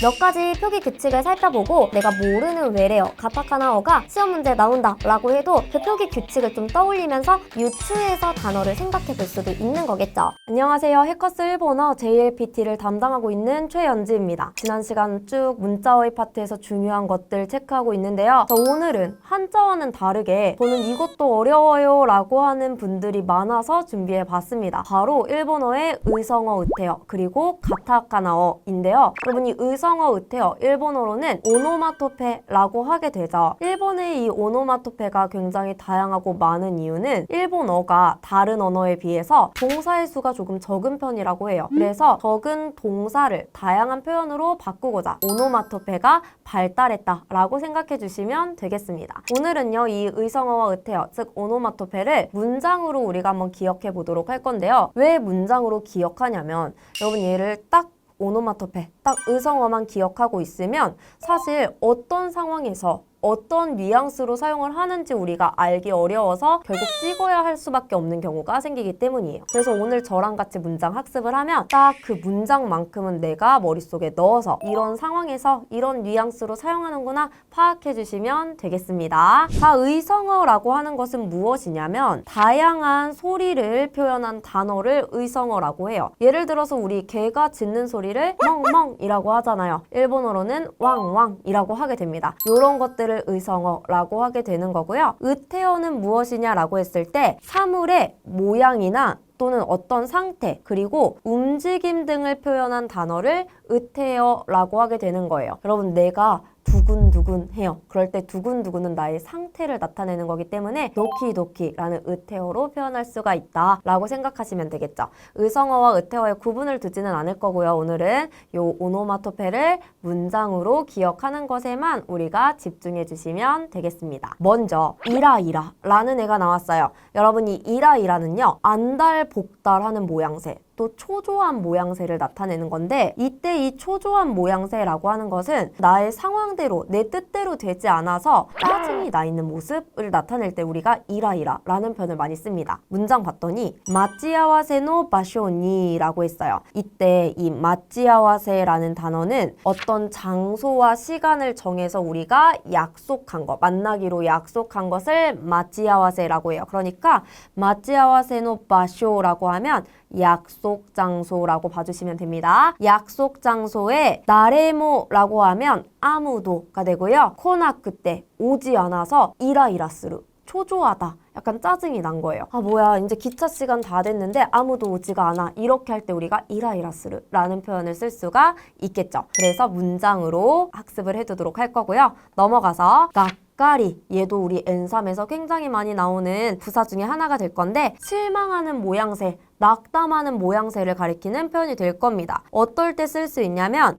몇 가지 표기 규칙을 살펴보고 내가 모르는 외래어, 가타카나어가 시험 문제에 나온다 라고 해도 그 표기 규칙을 좀 떠올리면서 유추해서 단어를 생각해 볼 수도 있는 거겠죠. 안녕하세요. 해커스 일본어 JLPT를 담당하고 있는 최연지입니다. 지난 시간 쭉 문자어의 파트에서 중요한 것들 체크하고 있는데요. 자, 오늘은 한자와는 다르게 저는 이것도 어려워요 라고 하는 분들이 많아서 준비해 봤습니다. 바로 일본어의 의성어 의태어 그리고 가타카나어인데요. 여러분 이 의성 어 의태어 일본어로는 오노마토페라고 하게 되죠. 일본의 이 오노마토페가 굉장히 다양하고 많은 이유는 일본어가 다른 언어에 비해서 동사의 수가 조금 적은 편이라고 해요. 그래서 적은 동사를 다양한 표현으로 바꾸고자 오노마토페가 발달했다라고 생각해 주시면 되겠습니다. 오늘은요 이 의성어와 의태어 즉 오노마토페를 문장으로 우리가 한번 기억해 보도록 할 건데요. 왜 문장으로 기억하냐면 여러분 얘를 딱 오노마토페 딱 의성어만 기억하고 있으면 사실 어떤 상황에서 어떤 뉘앙스로 사용을 하는지 우리가 알기 어려워서 결국 찍어야 할 수밖에 없는 경우가 생기기 때문이에요. 그래서 오늘 저랑 같이 문장 학습을 하면 딱 그 문장만큼은 내가 머릿속에 넣어서 이런 상황에서 이런 뉘앙스로 사용하는구나 파악해 주시면 되겠습니다. 자, 의성어라고 하는 것은 무엇이냐면 다양한 소리를 표현한 단어를 의성어라고 해요. 예를 들어서 우리 개가 짖는 소리를 멍멍이라고 하잖아요. 일본어로는 왕왕이라고 하게 됩니다. 이런 것들 을 의성어라고 하게 되는 거고요. 의태어는 무엇이냐라고 했을 때 사물의 모양이나 또는 어떤 상태 그리고 움직임 등을 표현한 단어를 의태어라고 하게 되는 거예요. 여러분 내가 두근두근해요. 그럴 때 두근두근은 나의 상태를 나타내는 거기 때문에 도키도키라는 의태어로 표현할 수가 있다라고 생각하시면 되겠죠. 의성어와 의태어의 구분을 두지는 않을 거고요. 오늘은 요 오노마토페를 문장으로 기억하는 것에만 우리가 집중해 주시면 되겠습니다. 먼저 이라이라라는 애가 나왔어요. 여러분 이 이라이라는요. 안달복달하는 모양새 또 초조한 모양새를 나타내는 건데 이때 이 초조한 모양새라고 하는 것은 나의 상황대로 내 뜻대로 되지 않아서 짜증이 나 있는 모습을 나타낼 때 우리가 이라이라라는 표현을 많이 씁니다. 문장 봤더니 마찌아와세노 바쇼니라고 했어요. 이때 이 마찌아와세라는 단어는 어떤 장소와 시간을 정해서 우리가 약속한 것, 만나기로 약속한 것을 마찌아와세라고 해요. 그러니까 마찌아와세노 바쇼라고 하면 약속 장소라고 봐주시면 됩니다. 약속 장소에 나레모라고 하면 아무도가 되고요. 코나크 때 오지 않아서 이라이라스루 초조하다. 약간 짜증이 난 거예요. 아 뭐야 이제 기차 시간 다 됐는데 아무도 오지가 않아. 이렇게 할 때 우리가 이라이라스르라는 표현을 쓸 수가 있겠죠. 그래서 문장으로 학습을 해두도록 할 거고요. 넘어가서 각 까리 얘도 우리 N3에서 굉장히 많이 나오는 부사 중에 하나가 될 건데 실망하는 모양새 낙담하는 모양새를 가리키는 표현이 될 겁니다. 어떨 때 쓸 수 있냐면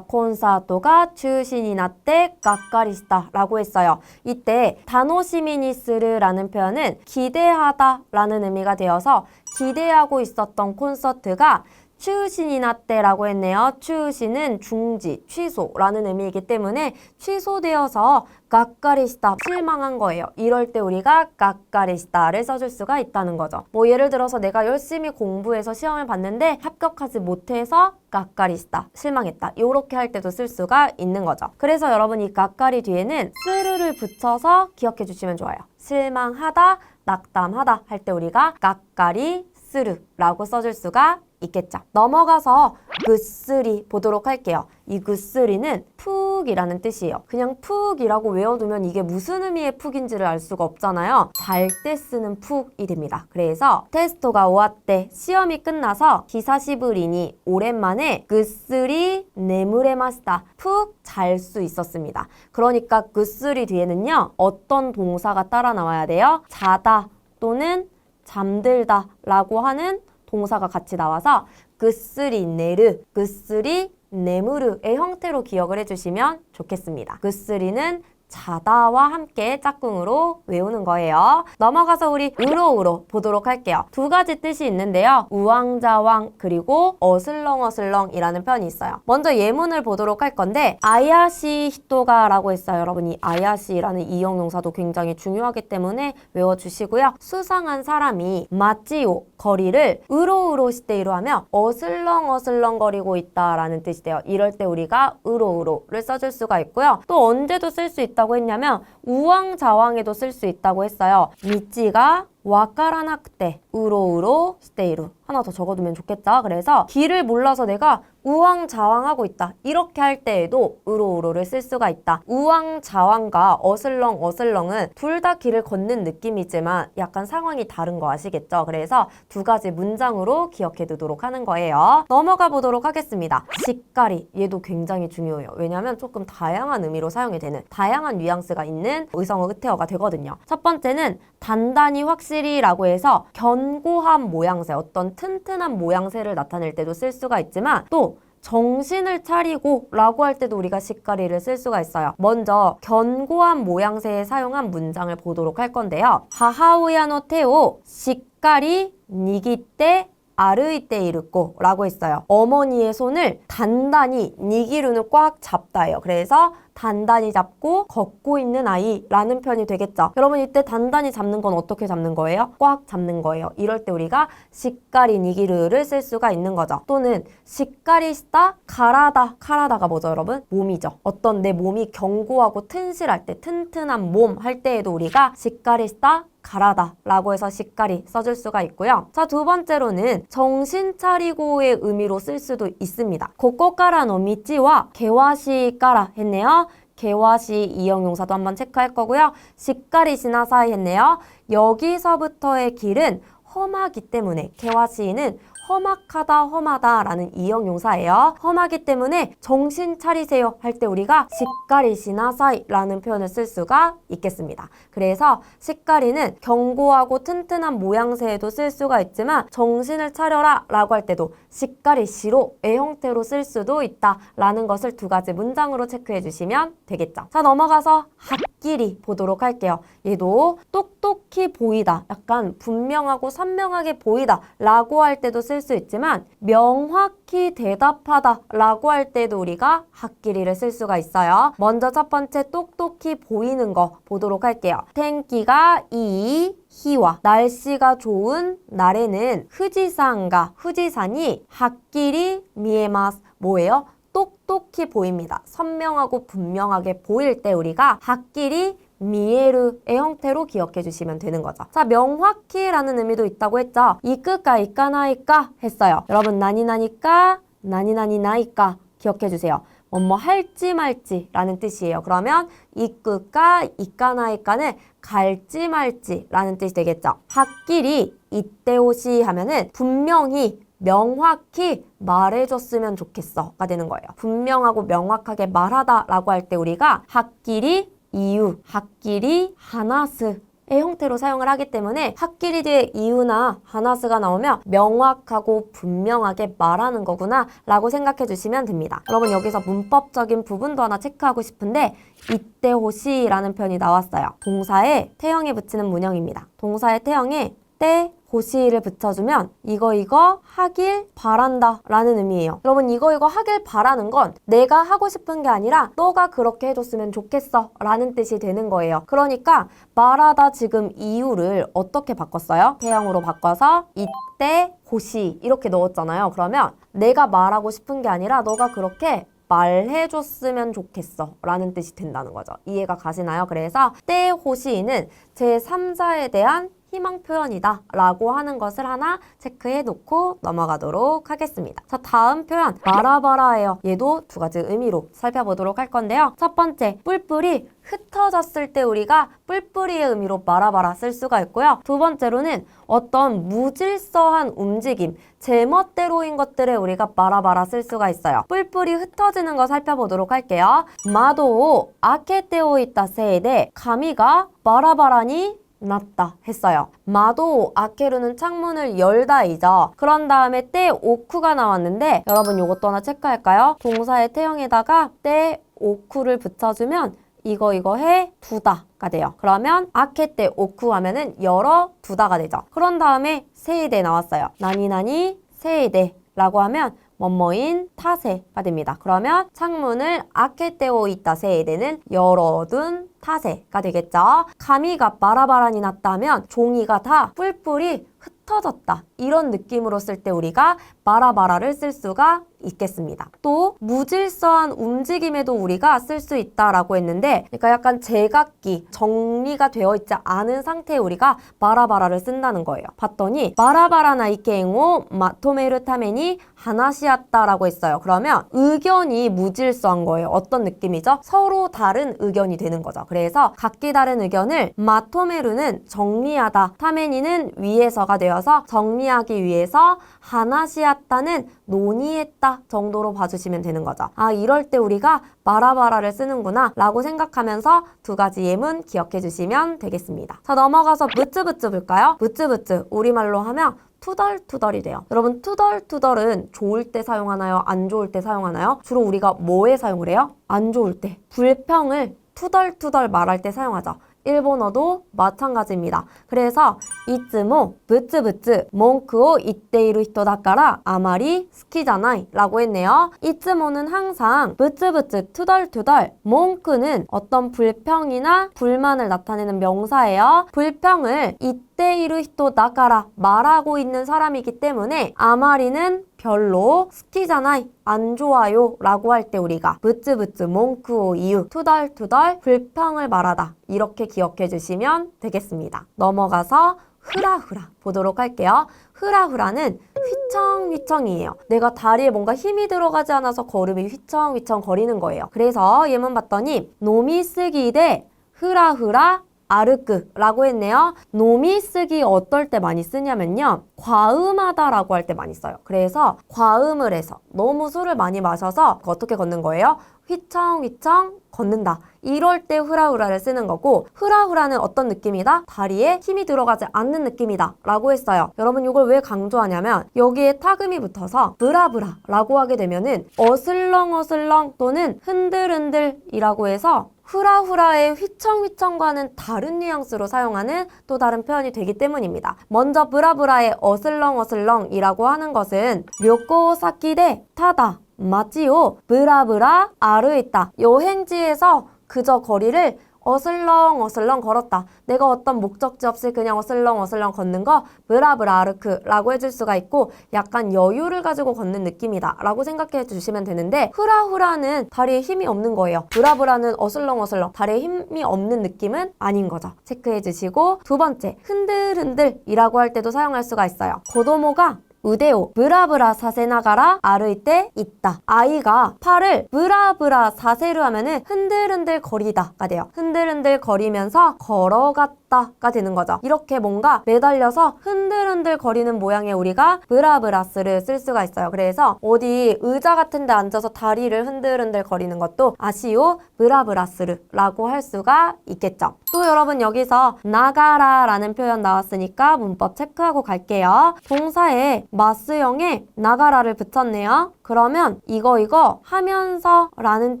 콘사토가 주신이 나때 까까리시다 라고 했어요. 이때 다노시미니스르라는 표현은 기대하다 라는 의미가 되어서 기대하고 있었던 콘서트가 추우신이 나 때라고 했네요. 추우신은 중지, 취소라는 의미이기 때문에 취소되어서 까까리시다, 실망한 거예요. 이럴 때 우리가 까까리시다를 써줄 수가 있다는 거죠. 뭐 예를 들어서 내가 열심히 공부해서 시험을 봤는데 합격하지 못해서 까까리시다, 실망했다. 이렇게 할 때도 쓸 수가 있는 거죠. 그래서 여러분 이 까까리 뒤에는 스르를 붙여서 기억해 주시면 좋아요. 실망하다, 낙담하다 할 때 우리가 까까리 스르라고 써줄 수가 있겠죠. 넘어가서 그쓰리 보도록 할게요. 이 그쓰리는 푹이라는 뜻이에요. 그냥 푹이라고 외워두면 이게 무슨 의미의 푹인지를 알 수가 없잖아요. 잘 때 쓰는 푹이 됩니다. 그래서 테스토가 오았때 시험이 끝나서 기사시브리니 오랜만에 그쓰리 네무레마스다 푹 잘 수 있었습니다. 그러니까 그쓰리 뒤에는요 어떤 동사가 따라 나와야 돼요? 자다 또는 잠들다 라고 하는 동사가 같이 나와서 그쓰리 네르, 그쓰리 네무르의 형태로 기억을 해주시면 좋겠습니다. 그쓰리는 자다와 함께 짝꿍으로 외우는 거예요. 넘어가서 우리 으로으로 보도록 할게요. 두 가지 뜻이 있는데요. 우왕좌왕 그리고 어슬렁어슬렁이라는 편이 있어요. 먼저 예문을 보도록 할 건데 아야시 히토가라고 했어요. 여러분 이 아야시라는 이형용사도 굉장히 중요하기 때문에 외워주시고요. 수상한 사람이 마찌오 거리를 으로으로 시대이로 하며 어슬렁어슬렁거리고 있다라는 뜻이 돼요. 이럴 때 우리가 으로으로를 써줄 수가 있고요. 또 언제도 쓸 수 있다 고 했냐면 우왕좌왕에도 쓸 수 있다고 했어요. 미찌가 와카라나크때 우로우로 스테이루 하나 더 적어두면 좋겠죠. 그래서 길을 몰라서 내가 우왕좌왕하고 있다. 이렇게 할 때에도 우로우로를 쓸 수가 있다. 우왕좌왕과 어슬렁 어슬렁은 둘 다 길을 걷는 느낌이지만 약간 상황이 다른 거 아시겠죠? 그래서 두 가지 문장으로 기억해 두도록 하는 거예요. 넘어가 보도록 하겠습니다. 시까리 얘도 굉장히 중요해요. 왜냐하면 조금 다양한 의미로 사용이 되는 다양한 뉘앙스가 있는 의성어 끝태어가 되거든요. 첫 번째는 단단히 확실히라고 해서 견고한 모양새, 어떤 튼튼한 모양새를 나타낼 때도 쓸 수가 있지만 또 정신을 차리고 라고 할 때도 우리가 시까리를 쓸 수가 있어요. 먼저 견고한 모양새에 사용한 문장을 보도록 할 건데요. 하하우야노 테오 시까리 니기때 아르이때 이르고 라고 했어요. 어머니의 손을 단단히 니기루는 꽉 잡다예요. 그래서 단단히 잡고 걷고 있는 아이라는 편이 되겠죠. 여러분 이때 단단히 잡는 건 어떻게 잡는 거예요? 꽉 잡는 거예요. 이럴 때 우리가 시까리 니기르를 쓸 수가 있는 거죠. 또는 시까리 시다 가라다 카라다가 뭐죠 여러분? 몸이죠. 어떤 내 몸이 견고하고 튼실할 때 튼튼한 몸 할 때에도 우리가 시까리 시다 가라다 라고 해서 시까리 써줄 수가 있고요. 자, 두 번째로는 정신 차리고의 의미로 쓸 수도 있습니다. 고꼬까라 노미찌와 개와시 까라 했네요. 개와시 이형용사도 한번 체크할 거고요. 시까리 시나사이 했네요. 여기서부터의 길은 험하기 때문에 개와시는 험악하다 험하다 라는 이형 용사예요. 험하기 때문에 정신 차리세요 할 때 우리가 시까리시나 사이 라는 표현을 쓸 수가 있겠습니다. 그래서 시까리는 견고하고 튼튼한 모양새에도 쓸 수가 있지만 정신을 차려라 라고 할 때도 시까리시로의 형태로 쓸 수도 있다라는 것을 두 가지 문장으로 체크해 주시면 되겠죠. 자 넘어가서 학끼리 보도록 할게요. 얘도 똑똑히 보이다 약간 분명하고 선명하게 보이다 라고 할 때도 쓸 수 있지만 명확히 대답하다 라고 할 때도 우리가 학끼리를 쓸 수가 있어요. 먼저 첫 번째 똑똑히 보이는 거 보도록 할게요. 텐기가 이 희와 날씨가 좋은 날에는 후지산과 후지산이 학끼리 미에마스 뭐예요? 똑똑히 보입니다. 선명하고 분명하게 보일 때 우리가 학끼리 미에르의 형태로 기억해 주시면 되는 거죠. 자, 명확히라는 의미도 있다고 했죠. 이끄까 이까나이까 했어요. 여러분 나니나니까 나니나니나이까 기억해 주세요. 뭐뭐 할지 말지라는 뜻이에요. 그러면 이끄까 이까나이까는 갈지 말지라는 뜻이 되겠죠. 학끼리 이때오시 하면은 분명히 명확히 말해줬으면 좋겠어가 되는 거예요. 분명하고 명확하게 말하다라고 할 때 우리가 학끼리 이유, 학끼리 하나스 의 형태로 사용을 하기 때문에 학끼리 뒤에 이유나 하나스가 나오면 명확하고 분명하게 말하는 거구나 라고 생각해 주시면 됩니다. 여러분 여기서 문법적인 부분도 하나 체크하고 싶은데 이때 호시라는 표현이 나왔어요. 동사에 태형에 붙이는 문형입니다. 동사의 태형에 때 고시를 붙여주면 이거 이거 하길 바란다 라는 의미예요. 여러분 이거 이거 하길 바라는 건 내가 하고 싶은 게 아니라 너가 그렇게 해줬으면 좋겠어 라는 뜻이 되는 거예요. 그러니까 말하다 지금 이유를 어떻게 바꿨어요? 태형으로 바꿔서 이때 고시 이렇게 넣었잖아요. 그러면 내가 말하고 싶은 게 아니라 너가 그렇게 말해줬으면 좋겠어 라는 뜻이 된다는 거죠. 이해가 가시나요? 그래서 때 호시는 제3자에 대한 희망 표현이다 라고 하는 것을 하나 체크해 놓고 넘어가도록 하겠습니다. 자 다음 표현 마라바라예요. 얘도 두 가지 의미로 살펴보도록 할 건데요. 첫 번째 뿔뿔이 흩어졌을 때 우리가 뿔뿔이의 의미로 마라바라 쓸 수가 있고요. 두 번째로는 어떤 무질서한 움직임, 제멋대로인 것들에 우리가 마라바라 쓸 수가 있어요. 뿔뿔이 흩어지는 거 살펴보도록 할게요. 마도 아케테오 있다 세이데 가미가 마라바라니 났다 했어요. 마도 아케루는 창문을 열다이죠. 그런 다음에 때 오쿠가 나왔는데 여러분 이것도 하나 체크할까요? 동사의 태형에다가 때 오쿠를 붙여주면 이거 이거 해 두다가 돼요. 그러면 아케 때 오쿠 하면은 열어 두다가 되죠. 그런 다음에 세이데 나왔어요. 나니 나니 세이데라고 하면 뭐뭐인 타세가 됩니다. 그러면 창문을 아케테오 있다 세이데는 열어둔 타세가 되겠죠. 가미가 바라바라니 났다면 종이가 다 뿔뿔이 흩어졌다. 이런 느낌으로 쓸 때 우리가 바라바라를 쓸 수가 있겠습니다. 또 무질서한 움직임에도 우리가 쓸 수 있다라고 했는데 그러니까 약간 제각기 정리가 되어 있지 않은 상태에 우리가 바라바라를 쓴다는 거예요. 봤더니 바라바라나 이케잉오 마토메르 타메니 하나시았다라고 했어요. 그러면 의견이 무질서한 거예요. 어떤 느낌이죠? 서로 다른 의견이 되는 거죠. 그래서 각기 다른 의견을 마토메르는 정리하다, 타메니는 위에서가 되어서 정리하기 위해서 하나시았다는 논의했다 정도로 봐주시면 되는 거죠. 아, 이럴 때 우리가 바라바라를 쓰는구나 라고 생각하면서 두 가지 예문 기억해 주시면 되겠습니다. 자, 넘어가서 무츠무츠 볼까요? 무츠무츠, 우리말로 하면 투덜투덜이 돼요. 여러분 투덜투덜은 좋을 때 사용하나요? 안 좋을 때 사용하나요? 주로 우리가 뭐에 사용을 해요? 안 좋을 때. 불평을 투덜투덜 말할 때 사용하죠. 일본어도 마찬가지입니다. 그래서 이츠모 부츠부츠 몽크오 이때이루 히토다까라 아마리 스키잖아이 라고 했네요. 이츠모는 항상 부츠부츠 투덜투덜 몽크는 어떤 불평이나 불만을 나타내는 명사예요. 불평을 이때이루 히토다까라 말하고 있는 사람이기 때문에 아마리는 별로 스키잖아이 안 좋아요 라고 할 때 우리가 부츠부츠 몽크오 이유 투덜투덜 불평을 말하다 이렇게 기억해 주시면 되겠습니다. 넘어가서 흐라흐라 보도록 할게요. 흐라흐라는 휘청휘청이에요. 내가 다리에 뭔가 힘이 들어가지 않아서 걸음이 휘청휘청 거리는 거예요. 그래서 예문 봤더니 노미 쓰기 대 흐라흐라 아르크라고 했네요. 놈이 쓰기 어떨 때 많이 쓰냐면요. 과음하다라고 할 때 많이 써요. 그래서 과음을 해서 너무 술을 많이 마셔서 어떻게 걷는 거예요? 휘청휘청 걷는다. 이럴 때 후라후라를 쓰는 거고 후라후라는 어떤 느낌이다? 다리에 힘이 들어가지 않는 느낌이다 라고 했어요. 여러분 이걸 왜 강조하냐면 여기에 타금이 붙어서 브라브라 라고 하게 되면은 어슬렁어슬렁 또는 흔들흔들 이라고 해서 후라후라의 휘청휘청과는 다른 뉘앙스로 사용하는 또 다른 표현이 되기 때문입니다. 먼저 브라브라의 어슬렁어슬렁이라고 하는 것은 료코사키데 타다 맞지요? 브라브라 아르있다. 여행지에서 그저 거리를 어슬렁 어슬렁 걸었다. 내가 어떤 목적지 없이 그냥 어슬렁 어슬렁 걷는 거 브라브라 아르크라고 해줄 수가 있고 약간 여유를 가지고 걷는 느낌이다 라고 생각해 주시면 되는데 후라후라는 다리에 힘이 없는 거예요. 브라브라는 어슬렁 어슬렁 다리에 힘이 없는 느낌은 아닌 거죠. 체크해 주시고 두 번째 흔들흔들이라고 할 때도 사용할 수가 있어요. 고도모가 우데오 브라브라 사세나가라 아르이 때 있다. 아이가 팔을 브라브라 사세루 하면은 흔들흔들 거리다가 돼요. 흔들흔들 거리면서 걸어갔다가 되는 거죠. 이렇게 뭔가 매달려서 흔들흔들 거리는 모양의 우리가 브라브라스를 쓸 수가 있어요. 그래서 어디 의자 같은 데 앉아서 다리를 흔들흔들 거리는 것도 아시오 브라브라스르라고 할 수가 있겠죠. 또 여러분 여기서 나가라라는 표현 나왔으니까 문법 체크하고 갈게요. 동사에 마스형에 나가라를 붙였네요. 그러면 이거 이거 하면서 라는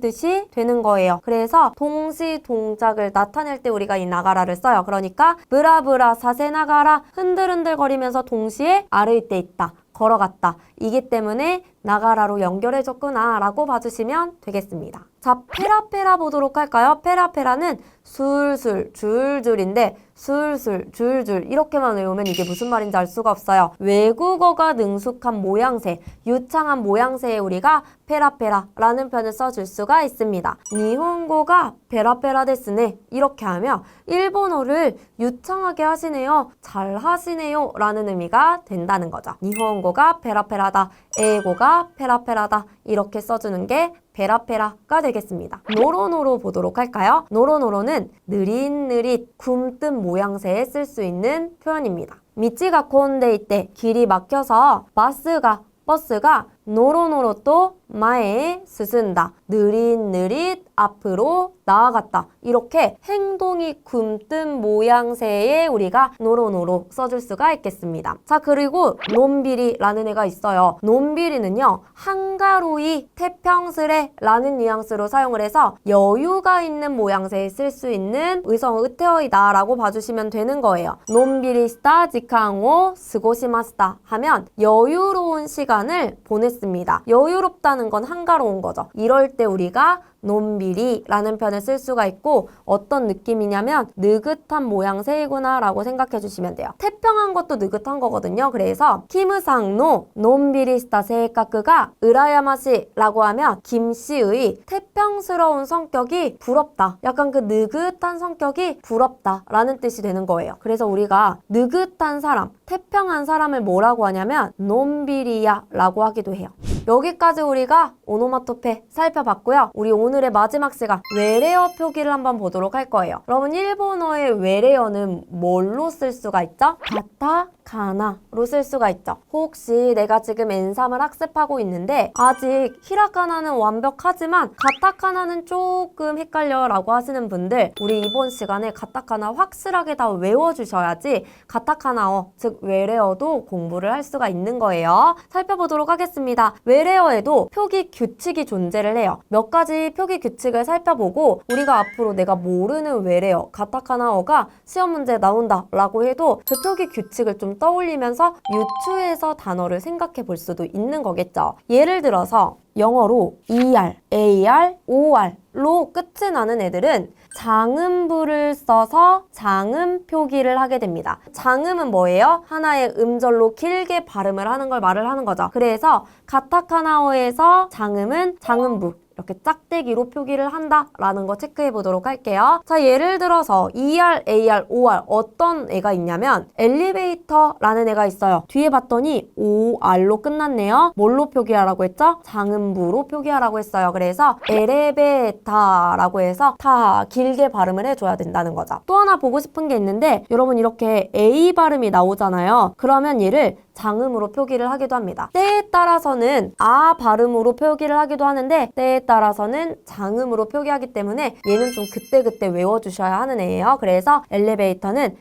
뜻이 되는 거예요. 그래서 동시 동작을 나타낼 때 우리가 이 나가라를 써요. 그러니까 브라브라 사세 나가라 흔들흔들 거리면서 동시에 아르이 때 있다. 걸어갔다. 이기 때문에 나가라로 연결해줬구나 라고 봐주시면 되겠습니다. 자, 페라페라 보도록 할까요? 페라페라는 술술, 줄줄인데 술술, 줄줄 이렇게만 외우면 이게 무슨 말인지 알 수가 없어요. 외국어가 능숙한 모양새, 유창한 모양새에 우리가 페라페라라는 표현을 써줄 수가 있습니다. 니혼고가 페라페라 데스네 이렇게 하면 일본어를 유창하게 하시네요, 잘 하시네요 라는 의미가 된다는 거죠. 니혼고가 페라페라다, 에고가 페라페라다 이렇게 써주는 게 페라페라가 되겠습니다. 노로노로 보도록 할까요? 노로노로는 느릿느릿 굼뜬 모양새에 쓸 수 있는 표현입니다. 미치가 콘데이 때 길이 막혀서 바스가 버스가 노로노로 또 마에 스승다. 느릿느릿 앞으로 나아갔다. 이렇게 행동이 굼뜬 모양새의 우리가 노로노로 써줄 수가 있겠습니다. 자, 그리고 논비리라는 애가 있어요. 논비리는요, 한가로이 태평스레 라는 뉘앙스로 사용을 해서 여유가 있는 모양새에 쓸 수 있는 의성 의태어이다 라고 봐주시면 되는 거예요. 논비리스타 지캉오 스고시마스다 하면 여유로운 시간을 보냈 습니다. 여유롭다는 건 한가로운 거죠. 이럴 때 우리가 논비리라는 편을 쓸 수가 있고 어떤 느낌이냐면 느긋한 모양새이구나 라고 생각해 주시면 돼요. 태평한 것도 느긋한 거거든요. 그래서 키무상노 논비리스타 세이카크가 으라야마시라고 하면 김씨의 태평스러운 성격이 부럽다. 약간 그 느긋한 성격이 부럽다 라는 뜻이 되는 거예요. 그래서 우리가 느긋한 사람, 태평한 사람을 뭐라고 하냐면 논비리야 라고 하기도 해요. 여기까지 우리가 오노마토페 살펴봤고요. 우리 오늘 의 마지막 시간 외래어 표기를 한번 보도록 할 거예요. 여러분 일본어의 외래어는 뭘로 쓸 수가 있죠? 가타 카나로 쓸 수가 있죠. 혹시 내가 지금 엔삼을 학습하고 있는데 아직 히라카나는 완벽하지만 가타카나는 조금 헷갈려 라고 하시는 분들 우리 이번 시간에 가타카나 확실하게 다 외워주셔야지 가타카나어 즉 외래어도 공부를 할 수가 있는 거예요. 살펴보도록 하겠습니다. 외래어에도 표기 규칙이 존재를 해요. 몇 가지 표기 규칙을 살펴보고 우리가 앞으로 내가 모르는 외래어 가타카나어가 시험 문제에 나온다 라고 해도 그 표기 규칙을 좀 떠올리면서 유추해서 단어를 생각해 볼 수도 있는 거겠죠. 예를 들어서 영어로 ER, AR, OR로 끝이 나는 애들은 장음부를 써서 장음 표기를 하게 됩니다. 장음은 뭐예요? 하나의 음절로 길게 발음을 하는 걸 말을 하는 거죠. 그래서 가타카나어에서 장음은 장음부 이렇게 짝대기로 표기를 한다라는 거 체크해 보도록 할게요. 자, 예를 들어서 ER, AR, OR 어떤 애가 있냐면 엘리베이터라는 애가 있어요. 뒤에 봤더니 OR로 끝났네요. 뭘로 표기하라고 했죠? 장음부로 표기하라고 했어요. 그래서 엘레베타라고 해서 다 길게 발음을 해줘야 된다는 거죠. 또 하나 보고 싶은 게 있는데 여러분 이렇게 A 발음이 나오잖아요. 그러면 얘를 장음으로 표기를 하기도 합니다. 때에 따라서는 아 발음으로 표기를 하기도 하는데 때에 따라서는 장음으로 표기하기 때문에 얘는 좀 그때그때 외워주셔야 하는 애예요. 그래서 엘리베이터는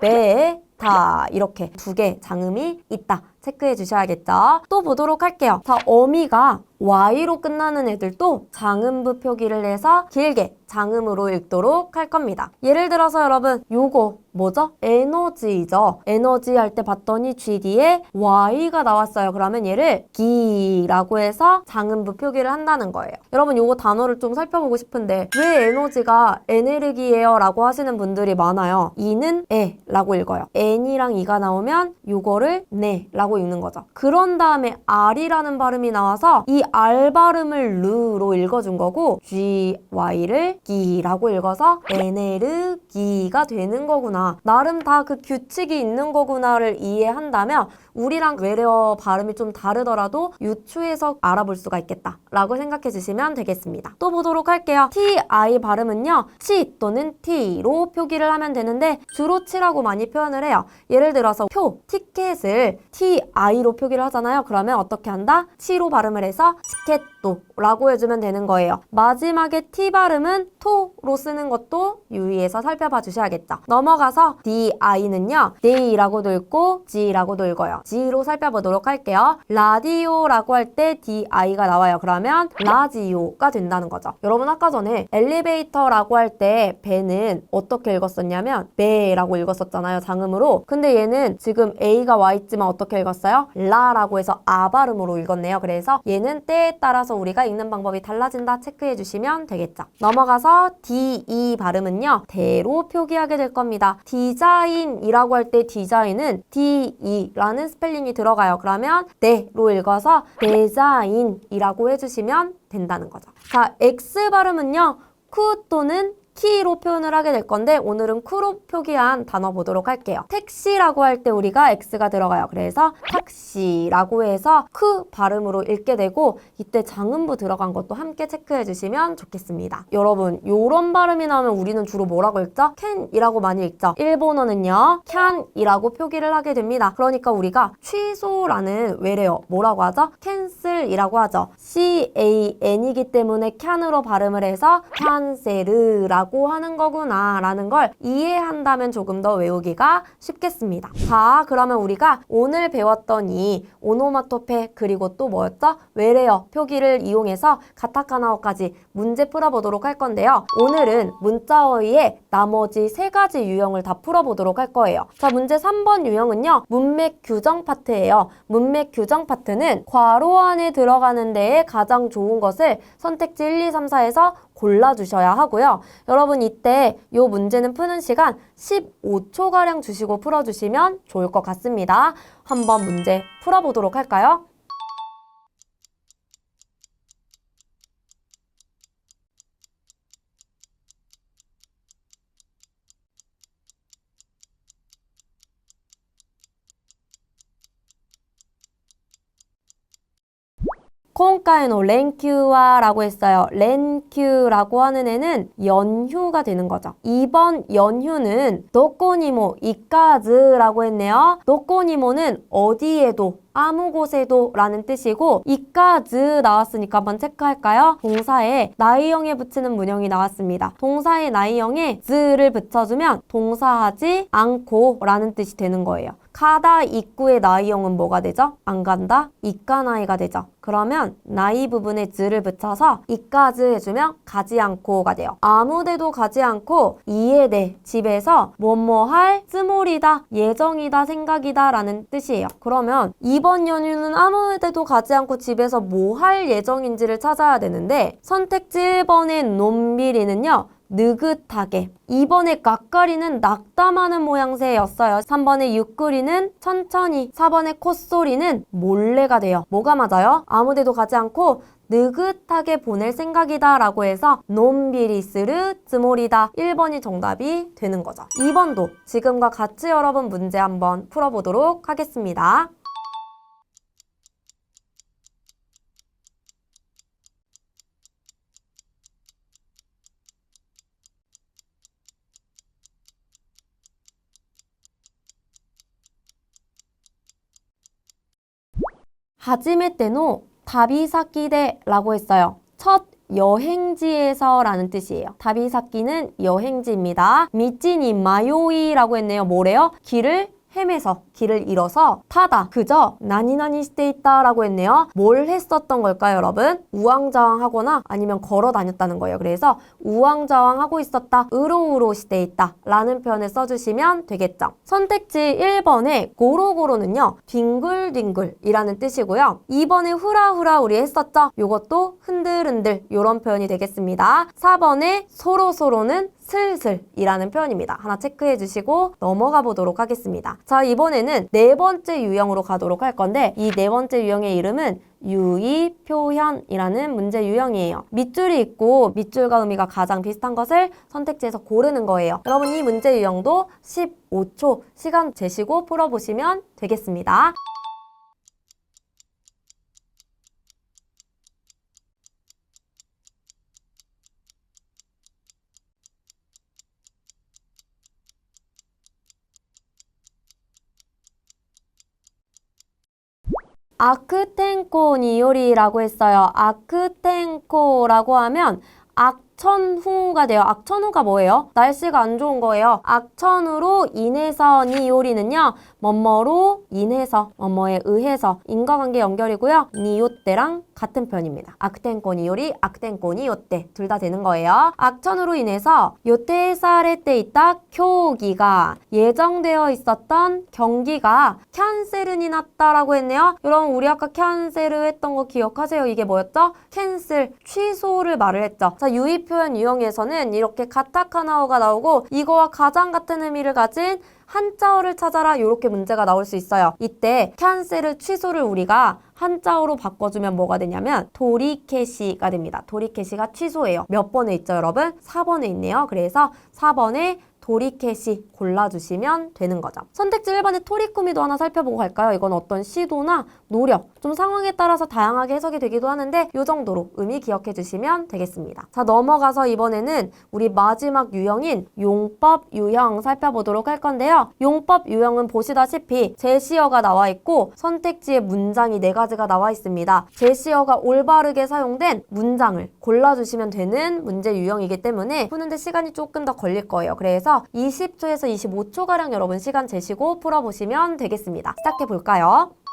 엘레베타 이렇게 두 개 장음이 있다. 체크해 주셔야겠죠. 또 보도록 할게요. 자, 어미가 Y로 끝나는 애들도 장음부 표기를 해서 길게 장음으로 읽도록 할 겁니다. 예를 들어서 여러분 요거 뭐죠? 에너지죠. 에너지 할 때 봤더니 G 뒤에 Y가 나왔어요. 그러면 얘를 기라고 해서 장음부 표기를 한다는 거예요. 여러분 요거 단어를 좀 살펴보고 싶은데 왜 에너지가 에네르기예요? 라고 하시는 분들이 많아요. 이는 에 라고 읽어요. n이랑 이가 나오면 요거를 네 라고 읽는 거죠. 그런 다음에 r이라는 발음이 나와서 이 R 발음을 르로 읽어준 거고 G, Y를 기라고 읽어서 에네르기가 되는 거구나. 나름 다 그 규칙이 있는 거구나를 이해한다면 우리랑 외래어 발음이 좀 다르더라도 유추해서 알아볼 수가 있겠다 라고 생각해 주시면 되겠습니다. 또 보도록 할게요. TI 발음은요. 치 또는 T로 표기를 하면 되는데 주로 치라고 많이 표현을 해요. 예를 들어서 표, 티켓을 TI로 표기를 하잖아요. 그러면 어떻게 한다? 치로 발음을 해서 티켓도 라고 해주면 되는 거예요. 마지막에 T 발음은 토로 쓰는 것도 유의해서 살펴봐 주셔야겠죠. 넘어가서 DI는요. day라고도 읽고 G라고도 읽어요. G로 살펴보도록 할게요. 라디오라고 할 때 DI가 나와요. 그러면 라지오가 된다는 거죠. 여러분 아까 전에 엘리베이터라고 할 때 배는 어떻게 읽었었냐면 배라고 읽었었잖아요. 장음으로. 근데 얘는 지금 A가 와 있지만 어떻게 읽었어요? 라라고 해서 아 발음으로 읽었네요. 그래서 얘는 때에 따라서 우리가 읽는 방법이 달라진다 체크해 주시면 되겠죠. 넘어가서 DE 발음은요. 대로 표기하게 될 겁니다. 디자인이라고 할 때 디자인은 DE라는 스펠링이 들어가요. 그러면 네로 읽어서 데자인이라고 해주시면 된다는 거죠. 자, X 발음은요. 쿠 또는 키로 표현을 하게 될 건데 오늘은 쿠로 표기한 단어 보도록 할게요. 택시라고 할 때 우리가 x가 들어가요. 그래서 택시라고 해서 크 발음으로 읽게 되고 이때 장음부 들어간 것도 함께 체크해 주시면 좋겠습니다. 여러분 요런 발음이 나오면 우리는 주로 뭐라고 읽죠? can이라고 많이 읽죠. 일본어는요 can이라고 표기를 하게 됩니다. 그러니까 우리가 취소라는 외래어 뭐라고 하죠? cancel이라고 하죠. c-a-n이기 때문에 can으로 발음을 해서 cancel이라고 하는 거구나 라는 걸 이해한다면 조금 더 외우기가 쉽겠습니다. 자 그러면 우리가 오늘 배웠던 이 오노마토페 그리고 또 뭐였죠? 외래어 표기를 이용해서 가타카나어까지 문제 풀어보도록 할 건데요. 오늘은 문자어의 나머지 세 가지 유형을 다 풀어보도록 할 거예요. 자 문제 3번 유형은요. 문맥 규정 파트예요. 문맥 규정 파트는 괄호 안에 들어가는 데에 가장 좋은 것을 선택지 1, 2, 3, 4에서 골라주셔야 하고요. 여러분 이때 이 문제는 푸는 시간 15초가량 주시고 풀어주시면 좋을 것 같습니다. 한번 문제 풀어보도록 할까요? 콩카이노 렌큐와라고 했어요. 렌큐라고 하는 애는 연휴가 되는 거죠. 이번 연휴는 도코니모 이까즈라고 했네요. 도코니모는 어디에도 아무 곳에도 라는 뜻이고 이까즈 나왔으니까 한번 체크할까요? 동사에 나이형에 붙이는 문형이 나왔습니다. 동사의 나이형에 즈를 붙여주면 동사하지 않고 라는 뜻이 되는 거예요. 가다 입구의 나이형은 뭐가 되죠? 안 간다? 이까나이가 되죠. 그러면 나이 부분에 즈를 붙여서 이까즈 해주면 가지 않고가 돼요. 아무데도 가지 않고 이에 대해 집에서 뭐뭐 할 쓰몰이다, 예정이다, 생각이다 라는 뜻이에요. 그러면 이번 연휴는 아무 데도 가지 않고 집에서 뭐 할 예정인지를 찾아야 되는데 선택지 1번의 논비리는요. 느긋하게 2번의 깎가리는 낙담하는 모양새였어요. 3번의 육구리는 천천히 4번의 콧소리는 몰래가 돼요. 뭐가 맞아요? 아무데도 가지 않고 느긋하게 보낼 생각이다 라고 해서 논비리스르 즈몰이다 1번이 정답이 되는 거죠. 2번도 지금과 같이 여러분 문제 한번 풀어보도록 하겠습니다. 하지메 때노 다비사키데라고 했어요. 첫 여행지에서라는 뜻이에요. 다비사키는 여행지입니다. 미치니 마요이라고 했네요. 뭐래요? 길을 헤매서 길을 잃어서 타다 그저 나니나니 시대 있다라고 했네요. 뭘 했었던 걸까요, 여러분? 우왕좌왕하거나 아니면 걸어 다녔다는 거예요. 그래서 우왕좌왕하고 있었다, 으로으로 시대 있다라는 표현을 써주시면 되겠죠. 선택지 1번에 고로고로는요, 뒹굴뒹굴이라는 뜻이고요. 2번에 후라후라 우리 했었죠? 요것도 흔들흔들 이런 표현이 되겠습니다. 4번에 소로소로는 슬슬이라는 표현입니다. 하나 체크해 주시고 넘어가 보도록 하겠습니다. 자, 이번에는 네 번째 유형으로 가도록 할 건데 이 네 번째 유형의 이름은 유의 표현이라는 문제 유형이에요. 밑줄이 있고 밑줄과 의미가 가장 비슷한 것을 선택지에서 고르는 거예요. 여러분 이 문제 유형도 15초 시간 재시고 풀어보시면 되겠습니다. 아크텐코 니요리라고 했어요. 아크텐코라고 하면 악천후가 돼요. 악천후가 뭐예요? 날씨가 안 좋은 거예요. 악천후로 인해서 니요리는요. 뭐뭐로 인해서, 뭐뭐에 의해서 인과관계 연결이고요. 니요때랑 같은 편입니다. 악텐코 니 요리, 악텐코 니 요때 둘 다 되는 거예요. 악천후로 인해서 요테사레 때 있다 교기가 예정되어 있었던 경기가 캔셀이 났다라고 했네요. 여러분 우리 아까 캔셀을 했던 거 기억하세요? 이게 뭐였죠? 캔슬, 취소를 말을 했죠. 자, 유의 표현 유형에서는 이렇게 가타카나어가 나오고 이거와 가장 같은 의미를 가진 한자어를 찾아라 이렇게 문제가 나올 수 있어요. 이때 캔슬을 취소를 우리가 한자어로 바꿔주면 뭐가 되냐면 도리케시가 됩니다. 도리케시가 취소예요. 몇 번에 있죠 여러분? 4번에 있네요. 그래서 4번에 도리케시 골라주시면 되는 거죠. 선택지 1번의 토리쿠미도 하나 살펴보고 갈까요? 이건 어떤 시도나 노력, 좀 상황에 따라서 다양하게 해석이 되기도 하는데 이 정도로 의미 기억해 주시면 되겠습니다. 자 넘어가서 이번에는 우리 마지막 유형인 용법 유형 살펴보도록 할 건데요. 용법 유형은 보시다시피 제시어가 나와 있고 선택지에 문장이 네 가지가 나와 있습니다. 제시어가 올바르게 사용된 문장을 골라주시면 되는 문제 유형이기 때문에 푸는데 시간이 조금 더 걸릴 거예요. 그래서 20초에서 25초가량 여러분 시간 재시고 풀어보시면 되겠습니다. 시작해 볼까요?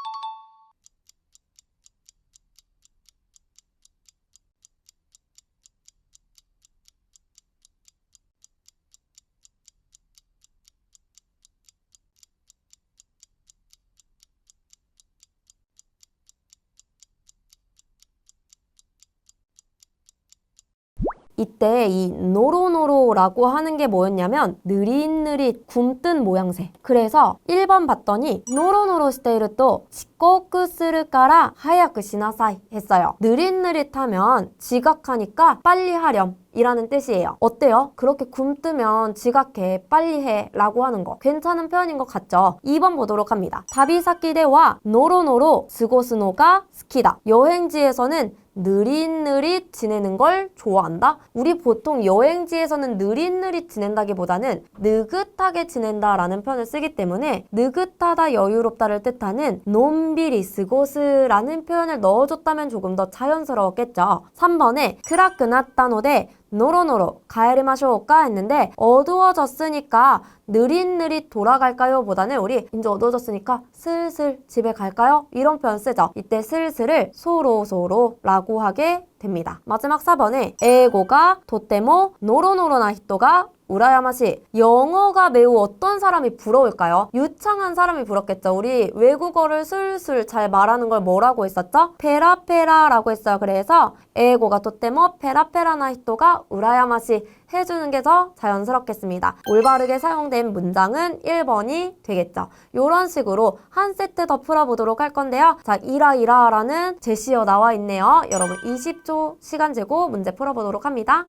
이때 이 노로노로라고 하는 게 뭐였냐면 느릿느릿 굼뜬 모양새. 그래서 1번 봤더니 노로노로 스테이를 또 치코쿠스르까라 하야크 시나사이 했어요. 느릿느릿하면 지각하니까 빨리 하렴. 이라는 뜻이에요. 어때요? 그렇게 굼뜨면 지각해, 빨리 해 라고 하는 거. 괜찮은 표현인 것 같죠? 2번 보도록 합니다. 다비사키데와 노로노로 스고스노가 스키다. 여행지에서는 느릿느릿 지내는 걸 좋아한다? 우리 보통 여행지에서는 느릿느릿 지낸다기보다는 느긋하게 지낸다라는 표현을 쓰기 때문에 느긋하다, 여유롭다를 뜻하는 논비리 스고스라는 표현을 넣어줬다면 조금 더 자연스러웠겠죠. 3번에 크라크나타노데 노로노로 가에리마쇼까 했는데 어두워졌으니까 느릿느릿 돌아갈까요? 보다는 우리 이제 어두워졌으니까 슬슬 집에 갈까요? 이런 표현 쓰죠. 이때 슬슬을 소로소로라고 하게 됩니다. 마지막 4번에 에고가 도테모 노로노로나 히토가 우라야마시 영어가 매우 어떤 사람이 부러울까요? 유창한 사람이 부럽겠죠. 우리 외국어를 술술 잘 말하는 걸 뭐라고 했었죠? 페라페라라고 했어요. 그래서 에고가 도테모 페라페라나 히토가 우라야마시 해주는 게 더 자연스럽겠습니다. 올바르게 사용된 문장은 1번이 되겠죠. 이런 식으로 한 세트 더 풀어보도록 할 건데요. 자, 이라이라라는 제시어 나와 있네요. 여러분 20초 시간 재고 문제 풀어보도록 합니다.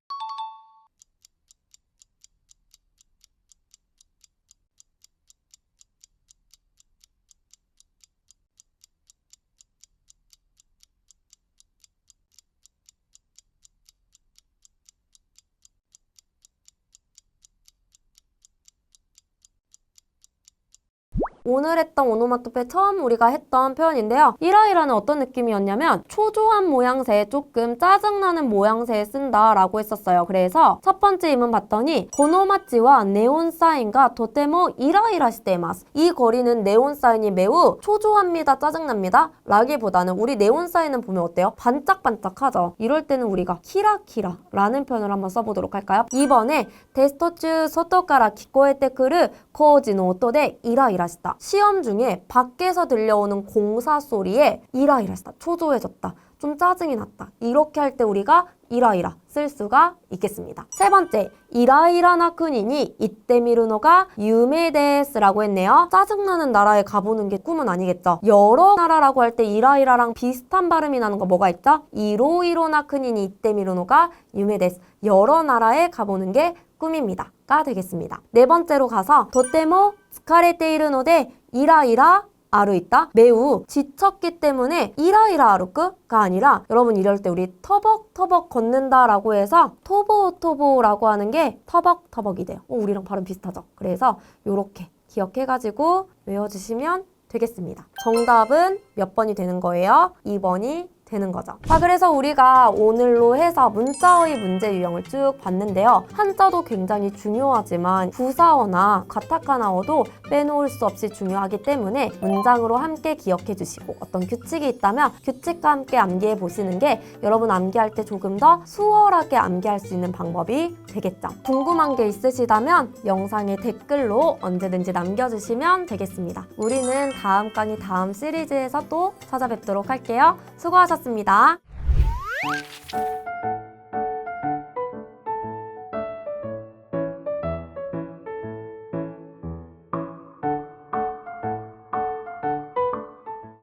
오늘 했던 오노마토페 처음 우리가 했던 표현인데요. 이라이라는 어떤 느낌이었냐면 초조한 모양새, 조금 짜증나는 모양새에 쓴다라고 했었어요. 그래서 첫 번째 임은 봤더니 고노마치와 네온 사인과 도테모 이라이라시테마스. 이 거리는 네온 사인이 매우 초조합니다, 짜증납니다. 라기보다는 우리 네온 사인은 보면 어때요? 반짝반짝하죠. 이럴 때는 우리가 키라키라라는 표현을 한번 써보도록 할까요? 2번에 데스토츠 소토카라 키코에테크르 코지노 오토데 이라이라시다. 시험 중에 밖에서 들려오는 공사 소리에 이라이라시다. 초조해졌다. 좀 짜증이 났다. 이렇게 할 때 우리가 이라이라 쓸 수가 있겠습니다. 세 번째, 이라이라나 쿠니니 이때 미루노가 유메데스라고 했네요. 짜증나는 나라에 가보는 게 꿈은 아니겠죠. 여러 나라라고 할 때 이라이라랑 비슷한 발음이 나는 거 뭐가 있죠? 이로이로나 쿠니니 이때 미루노가 유메데스. 여러 나라에 가보는 게 꿈입니다. 가 되겠습니다. 네 번째로 가서 도테모 스카레테이르노데 이라이라 아루 있다. 매우 지쳤기 때문에 이라이라 아루크가 아니라 여러분 이럴 때 우리 터벅터벅 걷는다라고 해서 토보토보라고 하는 게 터벅터벅이 돼요. 어, 우리랑 발음 비슷하죠? 그래서 이렇게 기억해가지고 외워주시면 되겠습니다. 정답은 몇 번이 되는 거예요? 2번이 되는 거죠. 자, 그래서 우리가 오늘로 해서 문자의 문제 유형을 쭉 봤는데요. 한자도 굉장히 중요하지만 부사어나 가타카나어도 빼놓을 수 없이 중요하기 때문에 문장으로 함께 기억해 주시고 어떤 규칙이 있다면 규칙과 함께 암기해 보시는 게 여러분 암기할 때 조금 더 수월하게 암기할 수 있는 방법이 되겠죠. 궁금한 게 있으시다면 영상에 댓글로 언제든지 남겨주시면 되겠습니다. 우리는 다음 강의 다음 시리즈에서 또 찾아뵙도록 할게요. 수고하셨 습니다.